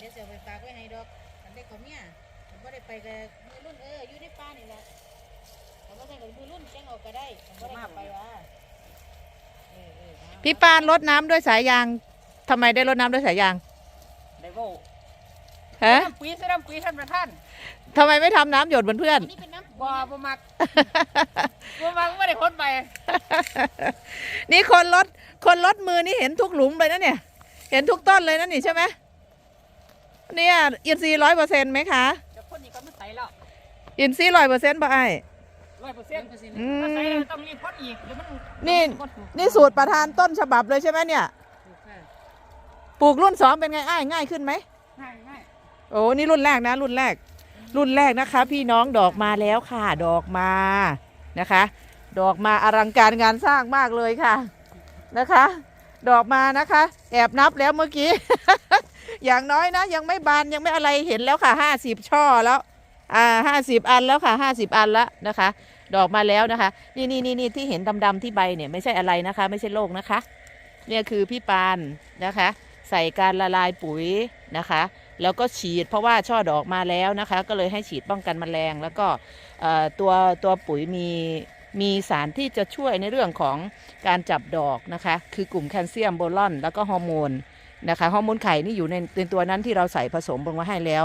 เดี๋ยวเสียไปฝากไว้ให้ดอกอันได้ของเมียผมบ่ได้ไปกับมือรุ่นเอออยู่ในป่านี่แหละผมบ่ได้กับมือรุ่นแจ้งออกก็ได้ผมบ่ได้ไปว่าเออเออเอาพี่ปานรดน้ำด้วยสายยางทำไมได้รดน้ำด้วยสายยางได้โว้ฮะน้ำปุ๋ยใส่น้ำปุ๋ยท่านประธานทำไมไม่ทำน้ำหยดเหมือนเพื่อน อันนี้เป็นน้ำบ่บ่มักบ่มักไม่ได้คนไปนี่คนรดคนรดมือนี่เห็นทุกหลุมเลยนะเนี่ย เห็นทุกต้นเลยนะนี่ใช่ไหม เนี่ยอินทรีย์ร้อยเปอร์เซ็นต์ไหมคะแต่คนนี้ก็ไม่ใส่แล้วอินทรีย์ร้อยเปอร์เซ็นต์ป่ะไอ้ร้อยเปอร์เซ็นต์อืถ้าใส่มแล้วต้องรีบพ่นอีกเดี๋ยวมันนี่พ่ถูกนี่สูตรประธานต้นฉบับเลยใช่ไหมเนี่ยถูกค่ะปลูกรุ่นสองเป็นไงไอ้ายง่ายขึ้นไหมง่ายง่ายโอ้นี่รุ่นแรกนะ รุ่นแรก รุ่นแรกนะคะ พี่น้องดอกมาแล้วค่ะ ดอกมานะคะ ดอกมาอลังการงานสร้างมากเลยค่ะนะคะ ดอกมานะคะ แอบนับแล้วเมื่อกี้ อย่างน้อยนะ ยังไม่บานยังไม่อะไรเห็นแล้วค่ะห้าสิบช่อแล้วอ่าห้าสิบอันแล้วค่ะห้าสิบอันแล้วนะคะ ดอกมาแล้วนะคะ นี่นี่นี่นี่ที่เห็นดำๆที่ใบเนี่ยไม่ใช่อะไรนะคะ ไม่ใช่โรคนะคะ เนี่ยคือพี่ปานนะคะ ใส่การละลายปุ๋ยนะคะ แล้วก็ฉีดเพราะว่าช่อดอกมาแล้วนะคะ ก็เลยให้ฉีดป้องกันแมลง แล้วก็ตัวตัวปุ๋ยมีมีสารที่จะช่วยในเรื่องของการจับดอกนะคะ คือกลุ่มแคลเซียมโบรอน แล้วก็ฮอร์โมน นะคะฮอร์โมนไข่นี่อยู่ในในตัวนั้นที่เราใส่ผสมลงมาให้แล้ว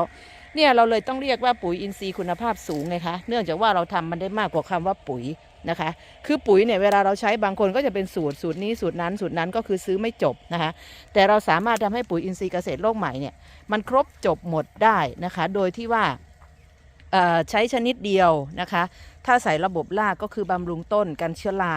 เนี่ยเราเลยต้องเรียกว่าปุ๋ยอินทรีย์คุณภาพสูงไงคะเนื่องจากว่าเราทำมันได้มากกว่าคำว่าปุ๋ยนะคะ คือปุ๋ยเนี่ยเวลาเราใช้บางคนก็จะเป็นสูตรสูตรนี้สูตรนั้นสูตรนั้นก็คือซื้อไม่จบนะคะ แต่เราสามารถทำให้ปุ๋ยอินทรีย์เกษตรโลกใหม่เนี่ยมันครบจบหมดได้นะคะ โดยที่ว่าใช้ชนิดเดียวนะคะ ถ้าใส่ระบบรากก็คือบำรุงต้นกันเชื้อรา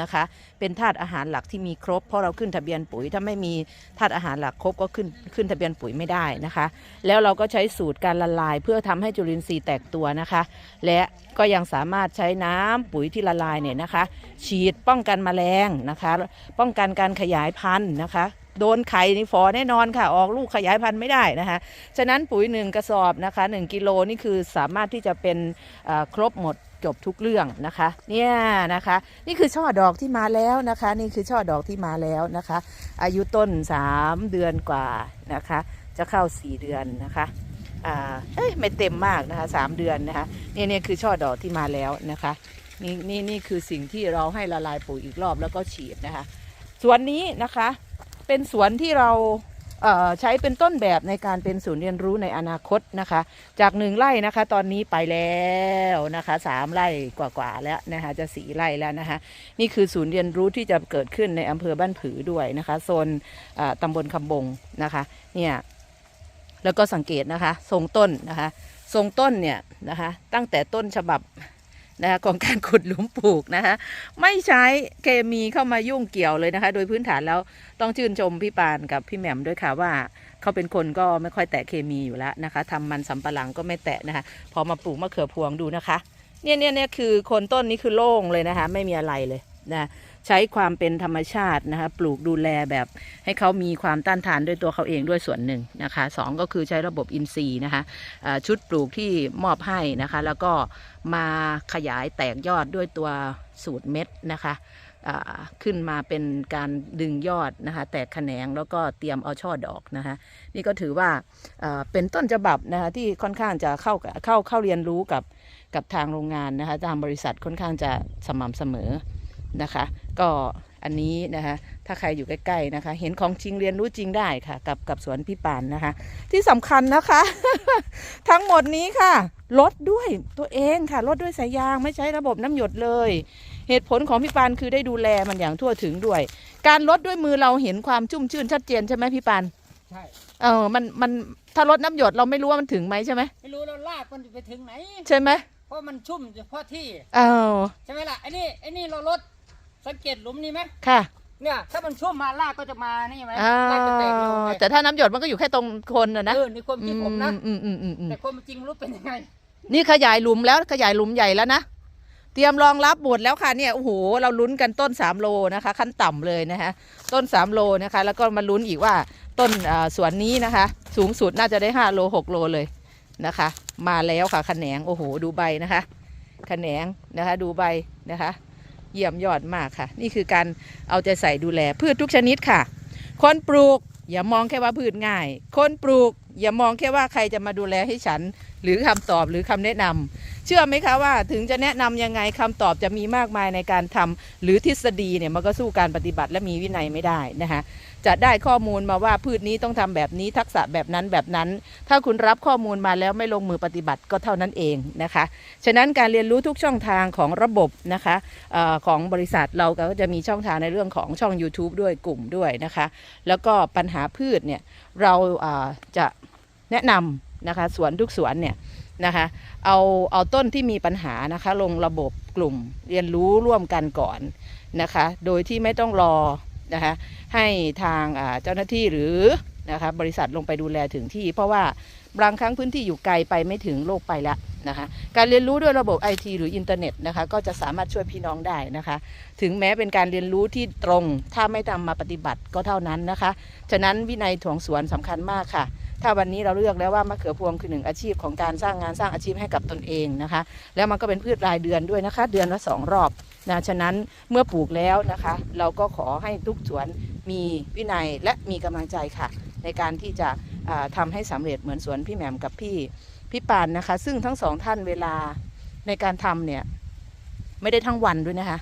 นะคะ เป็นธาตุอาหารหลักที่มีครบ เพราะเราขึ้นทะเบียนปุ๋ย ถ้าไม่มีธาตุอาหารหลักครบก็ขึ้นขึ้นทะเบียนปุ๋ยไม่ได้นะคะ แล้วเราก็ใช้สูตรการละลาย เพื่อทำให้จุลินทรีย์แตกตัวนะคะ และก็ยังสามารถใช้น้ำปุ๋ยที่ละลายเนี่ยนะคะ ฉีดป้องกันแมลงนะคะ ป้องกันการขยายพันธุ์นะคะโดนไข่นี่ฟอแน่นอนค่ะ ออกลูกขยายพันธุ์ไม่ได้นะคะ ฉะนั้นปุ๋ยหนึ่งกระสอบนะคะหนึ่งกิโลนี่คือสามารถที่จะเป็นครบหมด จบทุกเรื่องนะคะ เนี่ยนะคะ นี่คือช่อดอกที่มาแล้วนะคะ นี่คือช่อดอกที่มาแล้วนะคะ อายุต้น 3 เดือนกว่านะคะ จะเข้า 4 เดือนนะคะอ่าเอ้ยไม่เต็มมากนะคะสามเดือนนะคะเนี่ยเนี่ยคือช่อดอกที่มาแล้วนะคะนี่นี่นี่คือสิ่งที่เราให้ละลายปุ๋ยอีกรอบแล้วก็ฉีดนะคะ สวนนี้นะคะ เป็นสวนที่เรา ใช้เป็นต้นแบบในการเป็นศูนย์เรียนรู้ในอนาคตนะคะ จากหนึ่งไร่นะคะ ตอนนี้ไปแล้วนะคะสามไร่กว่าๆแล้วนะคะจะสี่ไร่แล้วนะคะนี่คือศูนย์เรียนรู้ที่จะเกิดขึ้นในอำเภอบ้านผือด้วยนะคะโซนตำบลคำบงนะคะเนี่ยแล้วก็สังเกตนะคะทรงต้นนะคะทรงต้นเนี่ยนะคะตั้งแต่ต้นฉบับ นะคะของการขุดหลุมปลูกนะคะไม่ใช้เคมีเข้ามายุ่งเกี่ยวเลยนะคะ โดยพื้นฐานแล้วต้องชื่นชมพี่ปานกับพี่แหม่มด้วยค่ะว่าเขาเป็นคนก็ไม่ค่อยแตะเคมีอยู่แล้วนะคะทำมันสำปะหลังก็ไม่แตะนะคะ พอมาปลูกมะเขือพวงดูนะคะ เนี่ยเนี่ยเนี่ยคือคนต้นนี้คือโล่งเลยนะคะ ไม่มีอะไรเลยนะ ใช้ความเป็นธรรมชาตินะคะปลูกดูแลแบบให้เขามีความต้านทานด้วยตัวเขาเองด้วยส่วนหนึ่งนะคะสองก็คือใช้ระบบอินทรีย์นะคะชุดปลูกที่มอบให้นะคะ แล้วก็มาขยายแตกยอดด้วยตัวสูตรเม็ดนะคะขึ้นมาเป็นการดึงยอดนะคะ แตกแขนงแล้วก็เตรียมเอาช่อดอกนะคะ นี่ก็ถือว่าเป็นต้นฉบับนะคะที่ค่อนข้างจะเข้ากับเข้าเข้าเรียนรู้กับกับทางโรงงานนะคะทางบริษัทค่อนข้างจะสม่ำเสมอ นะคะ ก็อันนี้นะคะ ถ้าใครอยู่ใกล้ๆนะคะ เห็นของจริงเรียนรู้จริงได้ค่ะ กับกับสวนพี่ปานนะคะ ที่สำคัญนะคะ ทั้งหมดนี้ค่ะลดด้วยตัวเองค่ะลดด้วยสายยางไม่ใช้ระบบน้ำหยดเลย เหตุผลของพี่ปานคือได้ดูแลมันอย่างทั่วถึงด้วย การลดด้วยมือเราเห็นความชุ่มชื่นชัดเจนใช่ไหมพี่ปานใช่เออมันมันถ้าลดน้ำหยดเราไม่รู้ว่ามันถึงไหมใช่ไหมไม่รู้แล้วลากมันจะไปถึงไหน ใช่ไหมเพราะมันชุ่มเฉพาะที่เออใช่ไหมล่ะไอ้นี่ไอ้นี่เราลด สังเกตหลุมนี้ไหมค่ะเนี่ย ถ้ามันชุ่มมาลากก็จะมานี่ไหมอ่าลากจะแตกเร็วไงแต่ถ้าน้ำหยดมันก็อยู่แค่ตรงโคนนะนะเออในความคิดผมนะอืมอืมอืมอืมแต่ความจริงรู้เป็นยังไง นี่ขยายหลุมแล้วขยายหลุมใหญ่แล้วนะ เตรียมรองรับหมดแล้วค่ะเนี่ยโอ้โหเราลุ้นกันต้น3โลนะคะ ขั้นต่ำเลยนะคะต้น3โลนะคะ แล้วก็มาลุ้นอีกว่าต้นอ่าสวนนี้นะคะ สูงสุดน่าจะได้5โล6โลเลยนะคะ มาแล้วค่ะขแขนงโอ้โหดูใบนะคะขแขนงนะคะ ดูใบนะคะ เยี่ยมยอดมากค่ะ นี่คือการเอาใจใส่ดูแลพืชทุกชนิดค่ะ คนปลูกอย่ามองแค่ว่าพืชง่าย คนปลูก อย่ามองแค่ว่าใครจะมาดูแลให้ฉัน หรือคำตอบหรือคำแนะนำเชื่อไหมคะว่าถึงจะแนะนำยังไงคำตอบจะมีมากมายในการทำหรือทฤษฎีเนี่ยมันก็สู้การปฏิบัติและมีวินัยไม่ได้นะคะจะได้ข้อมูลมาว่าพืชนี้ต้องทำแบบนี้ทักษะแบบนั้นแบบนั้น ถ้าคุณรับข้อมูลมาแล้วไม่ลงมือปฏิบัติก็เท่านั้นเองนะคะฉะนั้นการเรียนรู้ทุกช่องทางของระบบนะคะออของบริษัทเราก็จะมีช่องทางในเรื่องของช่อง YouTube ด้วยกลุ่มด้วยนะคะ แล้วก็ปัญหาพืชเนี่ยเราจะ แนะนำนะคะสวนทุกสวนเนี่ยนะคะเอาเอาต้นที่มีปัญหานะคะลงระบบกลุ่มเรียนรู้ร่วมกันก่อนนะคะโดยที่ไม่ต้องรอนะคะให้ทางเจ้าหน้าที่หรือนะคะบริษัทลงไปดูแลถึงที่ เพราะว่าบางครั้งพื้นที่อยู่ไกลไปไม่ถึงโลกไปละนะคะการเรียนรู้ด้วยระบบไอทีหรืออินเทอร์เน็ตนะคะก็จะสามารถช่วยพี่น้องได้นะคะ ถึงแม้เป็นการเรียนรู้ที่ตรงถ้าไม่ทำมาปฏิบัติก็เท่านั้นนะคะ ฉะนั้นวินัยถ่วงสวนสำคัญมากค่ะ ถ้าวันนี้เราเลือกแล้วว่ามะเขือพวงคือหนึ่งอาชีพของการสร้างงานสร้างอาชีพให้กับตนเองนะคะ แล้วมันก็เป็นพืชรายเดือนด้วยนะคะ เดือนละสองรอบนะฉะนั้นเมื่อปลูกแล้วนะคะ เราก็ขอให้ทุกสวนมีวินัยและมีกำลังใจค่ะ ในการที่จะทำาให้สำเร็จเหมือนสวนพี่แหม่มกับพี่พี่ปานนะคะ ซึ่งทั้งสองท่านเวลาในการทำเนี่ยไม่ได้ทั้งวันด้วยนะคะ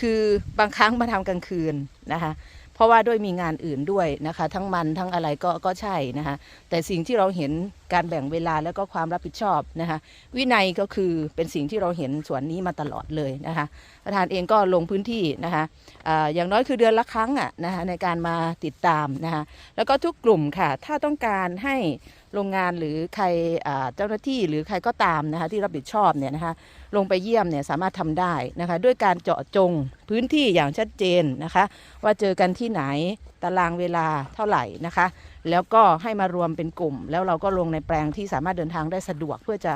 คือบางครั้งมาทำกลางคืนนะคะ เพราะว่าด้วยมีงานอื่นด้วยนะคะ ทั้งมันทั้งอะไรก็ก็ใช่นะคะแต่สิ่งที่เราเห็นการแบ่งเวลาแล้วก็ความรับผิดชอบนะคะวินัยก็คือเป็นสิ่งที่เราเห็นส่วนนี้มาตลอดเลยนะคะประธานเองก็ลงพื้นที่นะคะออย่างน้อยคือเดือนละครั้งอะนะคะในการมาติดตามนะคะแล้วก็ทุกกลุ่มค่ะถ้าต้องการให้โรงงานหรือใครเจ้าหน้าที่หรือใครก็ตามนะคะที่รับผิดชอบเนี่ยนะคะ ลงไปเยี่ยมเนี่ยสามารถทำได้นะคะ ด้วยการเจาะจงพื้นที่อย่างชัดเจนนะคะ ว่าเจอกันที่ไหนตารางเวลาเท่าไหร่นะคะ แล้วก็ให้มารวมเป็นกลุ่ม แล้วเราก็ลงในแปลงที่สามารถเดินทางได้สะดวก เพื่อจะ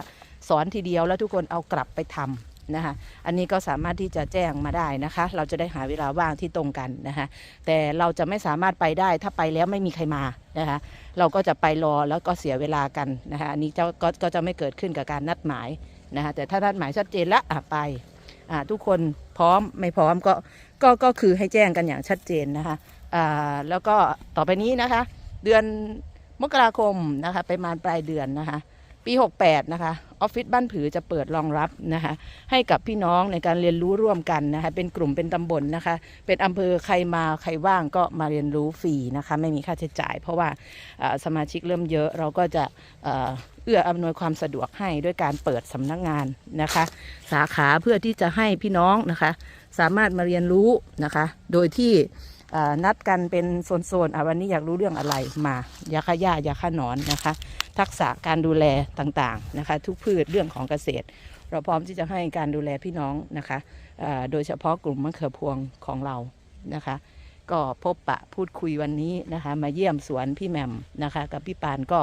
สอนทีเดียวแล้วทุกคนเอากลับไปทำนะคะอันนี้ก็สามารถที่จะแจ้งมาได้นะคะ เราจะได้หาเวลาว่างที่ตรงกันนะคะแต่เราจะไม่สามารถไปได้ถ้าไปแล้วไม่มีใครมานะคะเราก็จะไปรอแล้วก็เสียเวลากันนะคะอันนี้ก็ก็จะไม่เกิดขึ้นกับการนัดหมาย นะคะแต่ถ้าท่านหมายชัดเจนละอะไปอ่าทุกคนพร้อมไม่พร้อมก็ก็ก็คือให้แจ้งกันอย่างชัดเจนนะคะอ่าแล้วก็ต่อไปนี้นะคะ เดือนมกราคมนะคะไปประมาณปลายเดือนนะคะ ปี 68 นะคะออฟฟิศบ้านผือจะเปิดรองรับนะคะให้กับพี่น้องในการเรียนรู้ร่วมกันนะคะเป็นกลุ่มเป็นตำบลนะคะ เป็นอำเภอใครมาใครว่างก็มาเรียนรู้ฟรีนะคะไม่มีค่าใช้จ่าย เพราะว่าสมาชิกเริ่มเยอะเราก็จะเอื้ออำนวยความสะดวกให้ด้วยการเปิดสำนักงานนะคะ สาขาเพื่อที่จะให้พี่น้องนะคะ สามารถมาเรียนรู้นะคะ โดยที่นัดกันเป็นโซนๆวันนี้อยากรู้เรื่องอะไรมายาฆ่าหญ้ายาฆ่าหนอนนะคะ ทักษะการดูแลต่างๆนะคะทุกพืชเรื่องของเกษตร เราพร้อมที่จะให้การดูแลพี่น้องนะคะโดยเฉพาะกลุ่มมะเขือพวงของเรานะคะ ก็พบปะพูดคุยวันนี้นะคะ มาเยี่ยมสวนพี่แหม่มนะคะ กับพี่ปานก็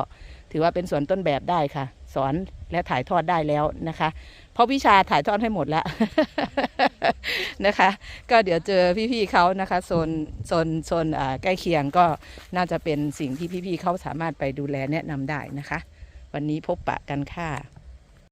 ถือว่าเป็นสวนต้นแบบได้ค่ะ สอนและถ่ายทอดได้แล้วนะคะ เพราะวิชาถ่ายทอดให้หมดแล้ว นะคะ ก็เดี๋ยวเจอพี่ๆเขานะคะโซนโซนโซนใกล้เคียงก็น่าจะเป็นสิ่งที่พี่ๆเขาสามารถไปดูแลแนะนำได้นะคะ วันนี้พบปะกันค่ะ